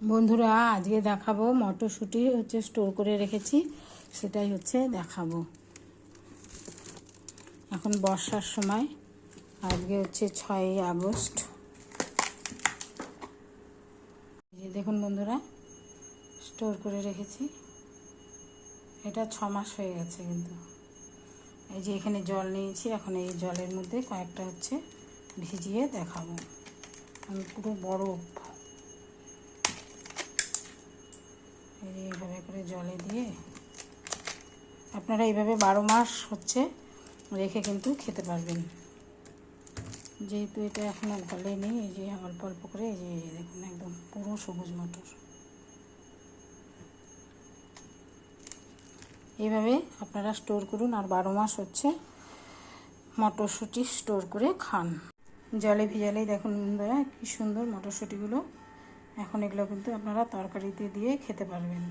বন্ধুরা, আজকে দেখাবো মটরশুঁটি হচ্ছে স্টোর করে রেখেছি। সেটাই হচ্ছে দেখাবো। এখন বর্ষার সময়। আজকে হচ্ছে ছয়ই আগস্ট। দেখুন বন্ধুরা স্টোর করে রেখেছি। এটা ছ মাস হয়ে গেছে কিন্তু। এই যে এখানে জল নিয়েছি, এখন এই জলের মধ্যে কয়েকটা হচ্ছে ভিজিয়ে দেখাবো। আমি পুরো বরফ এই যে এইভাবে করে জলে দিয়ে আপনারা এইভাবে বারো মাস হচ্ছে রেখে কিন্তু খেতে পারবেন। যেহেতু এটা এখনও নেই, এই যে অল্প অল্প করে, এই যে দেখুন একদম পুরো সবুজ মটর। এইভাবে আপনারা স্টোর করুন আর বারো মাস হচ্ছে মটরশুঁটি স্টোর করে খান। জলে ভিজালেই দেখুন বন্ধুরা কী সুন্দর মটরশুঁটিগুলো। এখন এগুলো কিন্তু আপনারা তরকারিতে দিয়ে খেতে পারবেন।